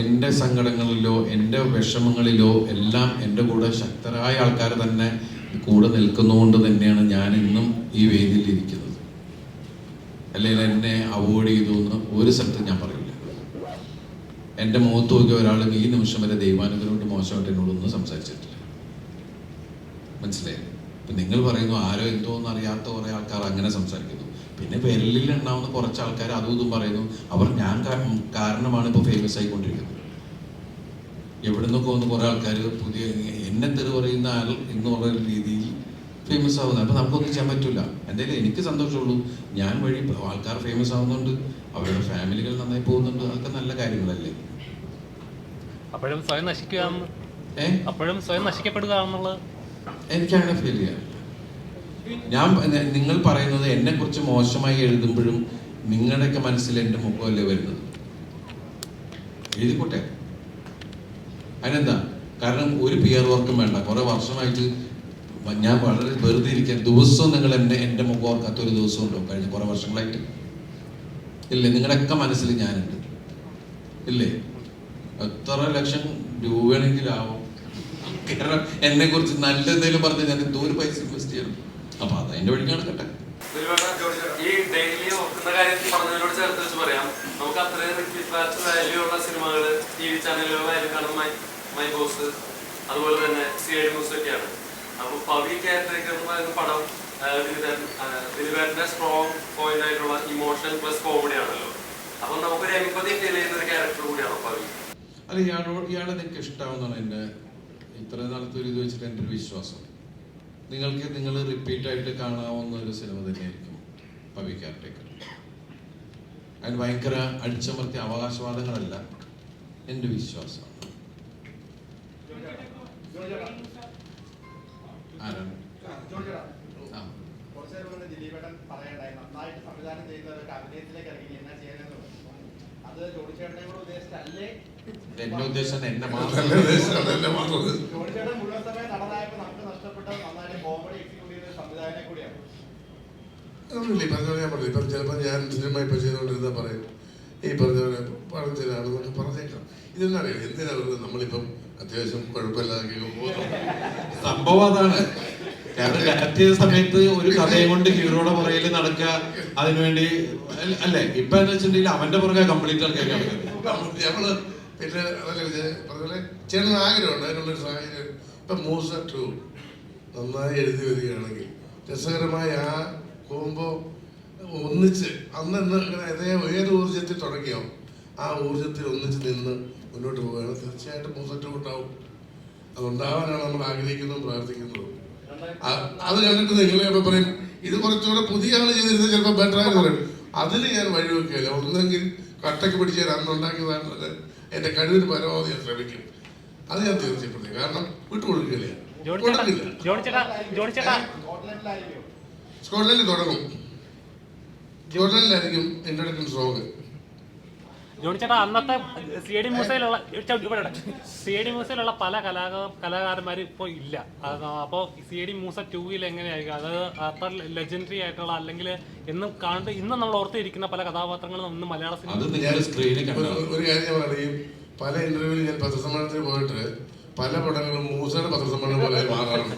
എന്റെ സങ്കടങ്ങളിലോ എന്റെ വിഷമങ്ങളിലോ എല്ലാം എന്റെ കൂടെ ശക്തരായ ആൾക്കാർ തന്നെ കൂടെ നിൽക്കുന്നതുകൊണ്ട് തന്നെയാണ് ഞാൻ ഇന്നും ഈ വേദിയിൽ ഇരിക്കുന്നത്. അല്ലെങ്കിൽ എന്നെ അവോയ്ഡ് ചെയ്തു എന്ന് ഒരു സ്ഥലത്തും ഞാൻ പറയില്ല. എന്റെ മുഖത്ത് നോക്കിയ ഒരാൾ ഈ നിമിഷം വരെ ദൈവാനുഗ്രഹമായിട്ട് മോശമായിട്ട് എന്നോടൊന്നും സംസാരിച്ചിട്ടില്ല. മനസ്സിലായി? നിങ്ങൾ പറയുന്നു ആരോ എന്തോ എന്ന് അറിയാത്ത കുറെ ആൾക്കാർ അങ്ങനെ സംസാരിക്കുന്നു. പിന്നെ വിരലിൽ ഉണ്ടാവുന്ന കുറച്ച് ആൾക്കാർ അതും ഇതും പറയുന്നു. അവർ ഞാൻ കാരണമാണ് ഇപ്പൊ ഫേമസ് ആയിക്കൊണ്ടിരിക്കുന്നത്. എവിടെ നിന്നൊക്കെ വന്ന് കുറെ ആൾക്കാർ പുതിയ എന്നെ തെറി പറയുന്ന ആൾ എന്ന് പറയുന്ന രീതിയിൽ ഫേമസ് ആവുന്നത് അപ്പൊ നമുക്കൊന്നും ചെയ്യാൻ പറ്റില്ല എന്തായാലും എനിക്ക് സന്തോഷമുള്ളൂ. ഞാൻ വഴി ആൾക്കാർ ഫേമസ് ആവുന്നുണ്ട്. അവരുടെ ഫാമിലികൾ നന്നായി പോകുന്നുണ്ട്. അതൊക്കെ നല്ല കാര്യങ്ങളല്ലേ. അപ്പോഴും സ്വയം നശിക്കുക അപ്പോഴും സ്വയം നശിക്കപ്പെടുക എന്നുള്ളത് എനിക്കങ്ങനെ ഫീൽ ചെയ്യാറില്ല ഞാൻ നിങ്ങൾ പറയുന്നത് എന്നെ കുറിച്ച് മോശമായി എഴുതുമ്പോഴും നിങ്ങളുടെയൊക്കെ മനസ്സിൽ എന്റെ മുഖമല്ലേ വരുന്നത്? എഴുതിക്കോട്ടെ. അതിനെന്താ? കാരണം ഒരു പി ആർ വർക്കും വേണ്ട. കുറെ വർഷമായിട്ട് ഞാൻ വളരെ വെറുതെ ഇരിക്കാൻ ദിവസവും നിങ്ങൾ എന്നെ എന്റെ മുഖം ഓർക്കാത്ത ഒരു ദിവസം ഉണ്ടോ? കഴിഞ്ഞ കുറെ വർഷങ്ങളായിട്ട്. ഇല്ലേ? നിങ്ങളുടെയൊക്കെ മനസ്സിൽ ഞാനുണ്ട്. ഇല്ലേ? എത്ര ലക്ഷം രൂപയാണെങ്കിലും ആവും. കാരണം എന്നെ കുറിച്ച് നല്ല എന്തെങ്കിലും പറഞ്ഞ് ഞാൻ എന്തോ ഒരു പൈസ അപ്പൊ അത് അതിന്റെ വഴി നടക്കട്ടെ. ഈ ഡെയിലി നോക്കുന്ന കാര്യം പറഞ്ഞതിനോട് ചേർത്ത് വെച്ച് പറയാം. നമുക്ക് അത്രയും റിപ്പീറ്റ് വാല്യൂ ഉള്ള സിനിമകൾ ടി വി ചാനലുകളായാലും കാണും. മൈ മൈ ബോസ് അതുപോലെ തന്നെ സി ഐ ന്യൂസ് ഒക്കെയാണ്. അപ്പൊ പവി കാറ്ററേക്കർ എന്ന് പറയുന്ന പടം ആ, ദിലീപേട്ടൻ ആ, ദിലീപേട്ടന്റെ സ്ട്രോങ് പോയിന്റ് ആയിട്ടുള്ള ഇമോഷൻ പ്ലസ് കോമഡി ആണല്ലോ. അപ്പൊ നമുക്കൊരു എമ്പതി ഫീൽ ചെയ്യുന്ന ഒരു ക്യാരക്ടർ കൂടിയാണോ പവി? അല്ല ഇയാളോട് ഇയാളെ നിങ്ങൾക്ക് ഇഷ്ടാവുന്നതാണ് എന്റെ ഇത്രയും നാളത്തെ ഒരു ഇത് വെച്ചിട്ട് എന്റെ ഒരു വിശ്വാസം? നിങ്ങൾക്ക് നിങ്ങൾ റിപ്പീറ്റ് ആയിട്ട് കാണാവുന്ന ഒരു സിനിമ തന്നെയായിരിക്കും പവി കാർട്ടേക്കർ അതിന് ഭയങ്കര അടിച്ചമർത്തിയ അവകാശവാദങ്ങളല്ല എന്റെ വിശ്വാസമാണ് ആരാണ്? ആ. കുറച്ചു നേരം മുന്നേ ദിലീപേട്ടൻ പറയണ്ടായി നന്നായിട്ട് സംവിധാനം ചെയ്യുന്നവർക്ക് അഭിനയത്തിലേക്ക് ഇറങ്ങി എന്നാ ചെയ്യാനെന്ന് അത് ജോഡിച്ചേട്ടനെ കൂടെ ഉദ്ദേശിച്ചല്ലേ എന്നെ ഉദ്ദേശം എന്നെ മാത്രം ജോഡിച്ചേട്ടൻ മുഴുവൻ സമയം നടനായപ്പോ നമുക്ക് നഷ്ടപ്പെട്ട നന്നായിട്ട് കോമഡി എക്സിക്യൂട്ട് ചെയ്ത സംവിധായകനെ കൂടിയാണ് ഒന്നുമില്ല ഈ പറഞ്ഞ ഞാൻ പറഞ്ഞു. ഇപ്പം ചിലപ്പോൾ ഞാൻ സിനിമ ഇപ്പം ചെയ്തുകൊണ്ടിരുന്ന പറയും. ഈ പറഞ്ഞ പോലെ പണം ചിലാണെന്നൊക്കെ പറഞ്ഞേക്കാം. ഇതൊന്നും അറിയാം? എന്തിനാണ് നമ്മളിപ്പം അത്യാവശ്യം കുഴപ്പമില്ലാതെ സംഭവം അതാണ്. കാരണം സമയത്ത് ഒരു കഥയും കൊണ്ട് ഹീറോയുടെ പുറകിൽ നടക്കുക അതിനുവേണ്ടി അല്ല- അല്ലേ? ഇപ്പൊ എന്ന് വെച്ചിട്ടുണ്ടെങ്കിൽ അവന്റെ പുറകെ കംപ്ലീറ്റ് ആൾക്കാർ നമ്മൾ പിന്നെ പോലെ ചേട്ടന് ആഗ്രഹമുണ്ട് അതിനുള്ളൊരു സാഹചര്യം. ഇപ്പൊ മൂസ ടു നന്നായി എഴുതി വരികയാണെങ്കിൽ രസകരമായ ആ കോമ്പോ ഒന്നിച്ച് അന്ന് ഇന്ന് ഇങ്ങനെ അതേ ഏത് ഊർജത്തിൽ തുടങ്ങിയോ ആ ഊർജത്തിൽ ഒന്നിച്ച് നിന്ന് മുന്നോട്ട് പോവുകയാണ്. തീർച്ചയായിട്ടും പോസിറ്റീവ് ഉണ്ടാവും അതുണ്ടാവാനാണ് നമ്മൾ ആഗ്രഹിക്കുന്നതും പ്രാർത്ഥിക്കുന്നതും. അത് കണ്ടിട്ട് നിങ്ങൾ ചിലപ്പോൾ പറയും ഇത് കുറച്ചുകൂടെ പുതിയ ആൾ ചെയ്തിരുന്നത് ചിലപ്പോൾ ബെറ്റർ ആയി പറയും. അതിന് ഞാൻ വഴിവെക്കുകയില്ല. ഒന്നെങ്കിൽ കട്ടക്ക് പിടിച്ച് ഞാൻ അന്ന് ഉണ്ടാക്കിയതാണെന്നത് എന്റെ കഴിവിന് പരമാവധി ഞാൻ ശ്രമിക്കും. അത് ഞാൻ തീർച്ചയായിട്ടും കാരണം ചേട്ടാ കൊടുക്കില്ല ജോണി ചേട്ടാ ജോണി ചേട്ടാ സ്കോട്ട്ലൻഡിൽ തുടങ്ങും. സ്കോട്ട്ലൻഡിലായിരിക്കും ഇൻട്രഡക്ഷൻ സോങ് ജോണി ചേട്ടാ അന്നത്തെ സി ഡി മ്യൂസിയത്തിലുള്ള സി ഡി മ്യൂസിയത്തിലുള്ള പല കലാ കലാകാരന്മാരും ഇപ്പോൾ ഇല്ല. അപ്പോൾ സി ഡി മ്യൂസ ടൂവിൽ എങ്ങനെയായിരിക്കും? അത് അത്ര ലെജൻഡറി ആയിട്ടുള്ള അല്ലെങ്കിൽ എന്നും കണ്ട് ഇന്ന് നമ്മൾ ഓർത്തിരിക്കുന്ന പല കഥാപാത്രങ്ങളും ഇന്ന് മലയാള സിനിമ ഒരു ഒരു കാര്യം പറയും പല ഇന്റർവ്യൂവിൽ ഞാൻ പത്രസമ്മേളനത്തിൽ പോയിട്ട് പല പടങ്ങളും മൂസയുടെ പത്രസമ്മേളനം പോലെ മാറാറുണ്ട്.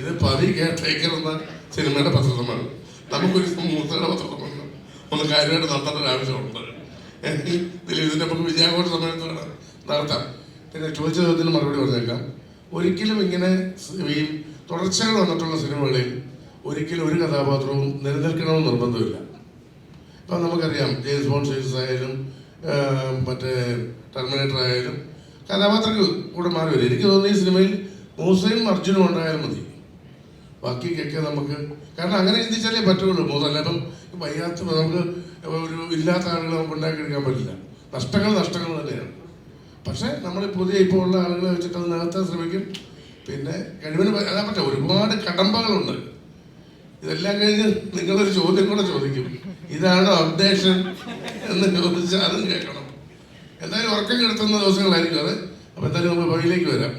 ഇത് പതി കെയർടേക്കർ എന്ന സിനിമയുടെ പത്രമാണ് നമുക്കൊരു മൂത്തയുടെ പത്രമാണ് ഒന്ന് കാര്യമായിട്ട് നടത്തേണ്ട ആവശ്യമുണ്ട്. ഇതിന്റെ നമുക്ക് വിജയാഘോഷ സമയത്ത് വേണം നടത്താം. പിന്നെ ചോദിച്ച ചോദ്യത്തിന് മറുപടി പറഞ്ഞേക്കാം. ഒരിക്കലും ഇങ്ങനെ ഈ തുടർച്ചകൾ വന്നിട്ടുള്ള സിനിമകളിൽ ഒരിക്കലും ഒരു കഥാപാത്രവും നിലനിൽക്കണമെന്ന് നിർബന്ധമില്ല. ഇപ്പം നമുക്കറിയാം ജെയിംസ് ബോൺ സീരീസ് ആയാലും മറ്റേ ടെർമിനേറ്റർ ആയാലും കഥാപാത്രങ്ങൾ കൂടെ മാറി വരും. എനിക്ക് തോന്നുന്നു ഈ സിനിമയിൽ മൂസയും അർജുനും ഉണ്ടായാലും മതി. ബാക്കിയൊക്കെ നമുക്ക് കാരണം അങ്ങനെ ചിന്തിച്ചാലേ പറ്റുള്ളൂ. മൂന്നല്ല ഇപ്പം വയ്യാത്ത നമുക്ക് ഒരു ഇല്ലാത്ത ആളുകളെ നമുക്ക് ഉണ്ടാക്കിയെടുക്കാൻ പറ്റില്ല. നഷ്ടങ്ങൾ നഷ്ടങ്ങൾ തന്നെയാണ്. പക്ഷേ നമ്മൾ പുതിയ ഇപ്പോൾ ഉള്ള ആളുകളെ വെച്ചിട്ട് അത് ശ്രമിക്കും. പിന്നെ കഴിവിന് അതാ പറ്റ ഒരുപാട് കടമ്പകളുണ്ട്. ഇതെല്ലാം കഴിഞ്ഞ് നിങ്ങളൊരു ചോദ്യം കൂടെ ചോദിക്കും. ഇതാണ് അപ്ഡേഷൻ എന്ന് ചോദിച്ചാൽ അതും കേൾക്കണം. എന്തായാലും ഉറക്കം കിടത്തുന്ന ദിവസങ്ങളായിരിക്കും അത്. അപ്പം എന്തായാലും നമ്മൾ വഴിയിലേക്ക് വരാം.